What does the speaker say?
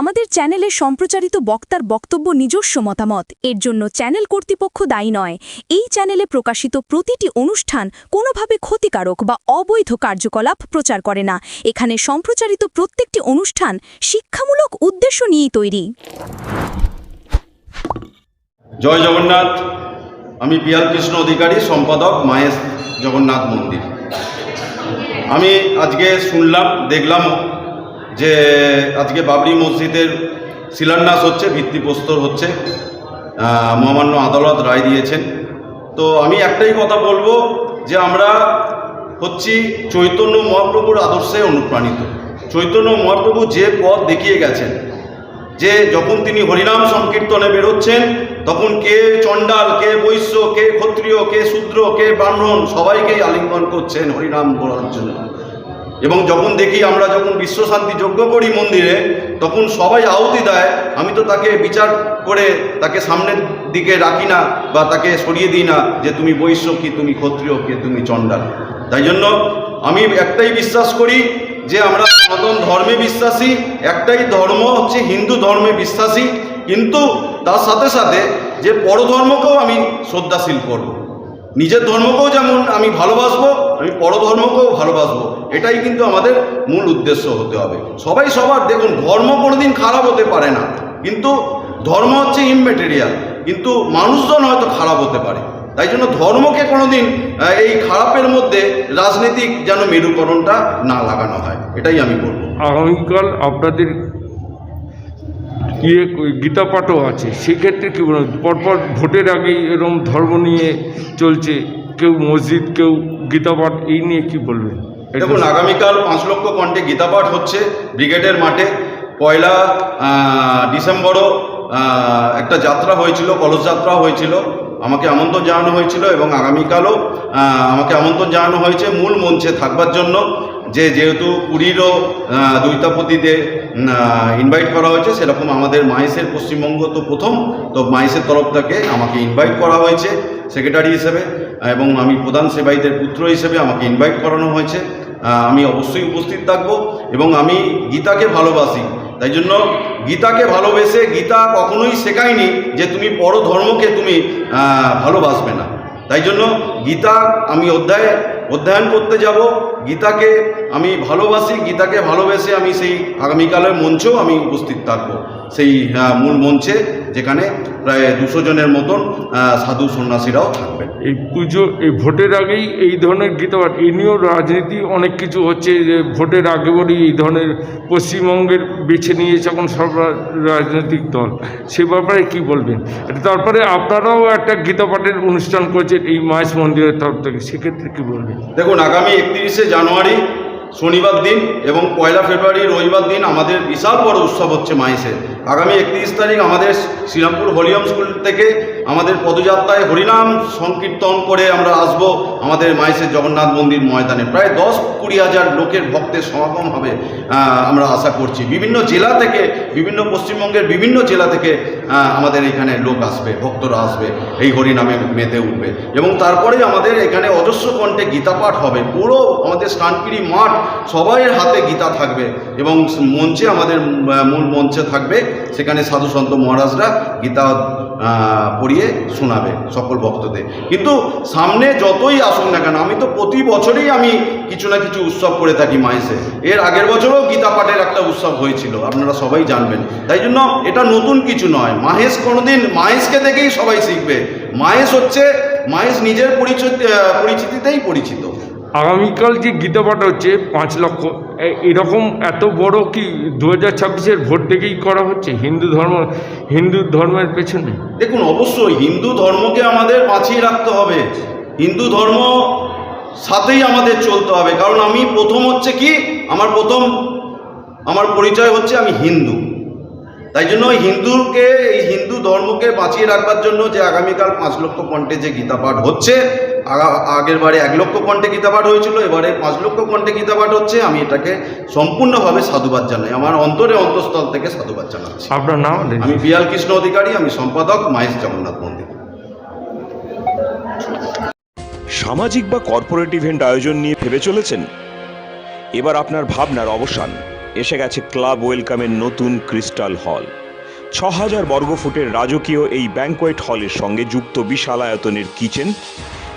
আমাদের চ্যানেলে সম্প্রচারিত বক্তার বক্তব্য নিজস্ব মতামত। এর জন্য চ্যানেল কর্তৃপক্ষ দায়ী নয়। এই চ্যানেলে প্রকাশিত প্রতিটি অনুষ্ঠান কোনোভাবে ক্ষতিকারক বা অবৈধ কার্যকলাপ প্রচার করে না। এখানে সম্প্রচারিত প্রত্যেকটি অনুষ্ঠান শিক্ষামূলক উদ্দেশ্য নিয়েই তৈরি। জয় জগন্নাথ। আমি পিয়াল কৃষ্ণ অধিকারী, সম্পাদক মায়ের জগন্নাথ মন্দির। আমি আজকে শুনলাম দেখলামও যে আজকে বাবরি মসজিদের শিলান্যাস হচ্ছে, ভিত্তিপ্রস্তর হচ্ছে মহামান্য আদালত রায় দিয়েছেন। তো আমি একটাই কথা বলব যে আমরা হচ্ছি চৈতন্য মহাপ্রভুর আদর্শে অনুপ্রাণিত। চৈতন্য মহাপ্রভু যে পথ দেখিয়ে গেছেন, যে যখন তিনি হরিনাম সংকীর্তনে বেরোচ্ছেন, তখন কে চণ্ডাল, কে বৈশ্য, কে ক্ষত্রিয়, কে শূদ্র, কে ব্রাহ্মণ, সবাইকেই আলিঙ্গন করছেন হরিনাম বলার জন্য। এবং যখন দেখি আমরা যখন বিশ্বশান্তি যজ্ঞ করি মন্দিরে, তখন সবাই আহুতি দেয়, আমি তো তাকে বিচার করে তাকে সামনের দিকে রাখি না বা তাকে সরিয়ে দিই না যে তুমি বৈশ্য কি, তুমি ক্ষত্রিয় কি, তুমি চণ্ডাল। তাই জন্য আমি একটাই বিশ্বাস করি যে আমরা সনাতন ধর্মে বিশ্বাসী, একটাই ধর্ম হচ্ছে হিন্দু ধর্মে বিশ্বাসী, কিন্তু তার সাথে সাথে যে পরধর্মকেও আমি শ্রদ্ধাশীল করব। নিজের ধর্মকেও যেমন আমি ভালোবাসবো, আমি পরধর্মকেও ভালোবাসবো। এটাই কিন্তু আমাদের মূল উদ্দেশ্য হতে হবে। সবাই সবার, দেখুন, ধর্ম কোনোদিন খারাপ হতে পারে না। কিন্তু ধর্ম হচ্ছে ইমমেটেরিয়াল কিন্তু মানুষজন হয়তো খারাপ হতে পারে। তাই জন্য ধর্মকে কোনোদিন এই খারাপের মধ্যে রাজনৈতিক যেন মেরুকরণটা না লাগানো হয়। এটাই আমি বলব। আগামীকাল আপনাদের ইয়ে গীতা পাঠও আছে। সেক্ষেত্রে কী বলবেন পরপর ভোটের আগেই এরকম ধর্ম নিয়ে চলছে। কেউ মসজিদ, কেউ গীতা পাঠ, এই নিয়ে কি বলবেন? দেখুন আগামীকাল পাঁচ লক্ষ কণ্ঠে গীতাপাঠ হচ্ছে ব্রিগেডের মাঠে। পয়লা ডিসেম্বরও একটা যাত্রা হয়েছিল কলস যাত্রা হয়েছিল। আমাকে আমন্ত্রণ জানানো হয়েছিল এবং আগামীকালও আমাকে আমন্ত্রণ জানানো হয়েছে মূল মঞ্চে থাকবার জন্য। যে যেহেতু পুরীরও আহ, দৈতাপতিতে ইনভাইট করা হয়েছে সেরকম আমাদের মাইসের পশ্চিমবঙ্গ তো প্রথম তো মাইসের তরফ থেকে আমাকে ইনভাইট করা হয়েছে সেক্রেটারি হিসেবে এবং আমি প্রধান সেবাইদের পুত্র হিসেবে আমাকে ইনভাইট করানো হয়েছে। আমি অবশ্যই উপস্থিত থাকব এবং আমি গীতাকে ভালোবাসি। তাই জন্য গীতাকে ভালোবেসে গীতা কখনোই শেখায়নি যে তুমি পর ধর্মকে তুমি ভালোবাসবে না। তাই জন্য গীতা আমি অধ্যায়, অধ্যয়ন করতে যাব। গীতাকে আমি ভালোবাসি, গীতাকে ভালোবেসে আমি সেই আগামীকালের মঞ্চেও আমি উপস্থিত থাকব। সেই মূল মঞ্চে যেখানে প্রায় দুশো জনের মতন সাধু সন্ন্যাসীরাও থাকবেন। এই পুজো এই ভোটের আগেই এই ধরনের গীতা পাঠ এই নিয়েও রাজনীতি অনেক কিছু হচ্ছে যে ভোটের আগে বলেই এই ধরনের পশ্চিমবঙ্গের বেছে নিয়েছে এখন সব রাজনৈতিক দল সে ব্যাপারে কি বলবেন? এটা তারপরে আপনারাও একটা গীতা পাঠের অনুষ্ঠান করেছেন এই মায়েশ মন্দিরের তরফ থেকে সেক্ষেত্রে কী বলবেন? দেখুন আগামী একত্রিশে জানুয়ারি শনিবার দিন এবং পয়লা ফেব্রুয়ারি রবিবার দিন আমাদের বিশাল বড় উৎসব হচ্ছে মাইসে আগামী একত্রিশ তারিখ আমাদের শ্রীরামপুর হরিয়ম স্কুল থেকে আমাদের পদযাত্রায় হরিনাম সংকীর্তন করে আমরা আসব আমাদের মাইসের জগন্নাথ মন্দির ময়দানে। প্রায় দশ কুড়ি হাজার লোকের ভক্তের সমাগম হবে আমরা আশা করছি। বিভিন্ন জেলা থেকে, বিভিন্ন পশ্চিমবঙ্গের বিভিন্ন জেলা থেকে আমাদের এখানে লোক আসবে, ভক্তরা আসবে, এই হরিনামে মেতে উঠবে। এবং তারপরে আমাদের এখানে অজস্র কণ্ঠে গীতাপাঠ হবে। পুরো আমাদের স্থানপিড়ি মাঠ সবাইয়ের হাতে গীতা থাকবে এবং মঞ্চে আমাদের মূল মঞ্চে থাকবে। সেখানে সাধু সন্ত মহারাজরা গীতা পড়িয়ে শোনাবে সকল ভক্তদের। কিন্তু সামনে যতই আসুক না কেন, আমি তো প্রতি বছরেই আমি কিছু না কিছু উৎসব করে থাকি মাইসে। এর আগের বছরও গীতা পাঠের একটা উৎসব হয়েছিল, আপনারা সবাই জানবেন। তাই জন্য এটা নতুন কিছু নয়। মাহেশ কোনোদিন মাহেশকে দেখেই সবাই শিখবে। মাহেশ হচ্ছে মাহেশ নিজের পরিচিত পরিচিতিতেই পরিচিত। আগামীকাল যে গীতা পাঠ হচ্ছে, পাঁচ লক্ষ। এরকম এত বড় কি দু হাজার ছাব্বিশের ভোট থেকেই করা হচ্ছে? হিন্দু ধর্ম, হিন্দু ধর্মের পেছনে? দেখুন, অবশ্যই হিন্দু ধর্মকে আমাদের বাঁচিয়ে রাখতে হবে। হিন্দু ধর্ম সাথেই আমাদের চলতে হবে। কারণ আমি প্রথম হচ্ছে কি, আমার প্রথম, আমার পরিচয় হচ্ছে আমি হিন্দু। তাই জন্য হিন্দুকে, এই হিন্দু ধর্মকে বাঁচিয়ে রাখবার জন্য যে আগামীকাল পাঁচ লক্ষ কণ্ঠে যে গীতা পাঠ হচ্ছে আগের বারে এক লক্ষ কণ্ঠে গীতা পাঠ হয়েছিল এবারে পাঁচ লক্ষ কণ্ঠে গীতা পাঠ হচ্ছে আমি এটাকে সম্পূর্ণভাবে সাধুবাদ জানাই। আমার অন্তরে অন্তঃস্থল থেকে সাধুবাদ জানাচ্ছি। আপনার নাম? আমি বিয়াল কৃষ্ণ অধিকারী আমি সম্পাদক মাহেশ জগন্নাথ মন্দির। সামাজিক বা কর্পোরেট ইভেন্ট আয়োজন নিয়ে ভেবে চলেছেন? এবার আপনার ভাবনার অবসান। এসে গেছে ক্লাব ওয়েলকামের নতুন ক্রিস্টাল হল। ছ হাজার বর্গফুটের রাজকীয় এই ব্যাংকোয়েট হলের সঙ্গে যুক্ত বিশাল আয়তনের কিচেন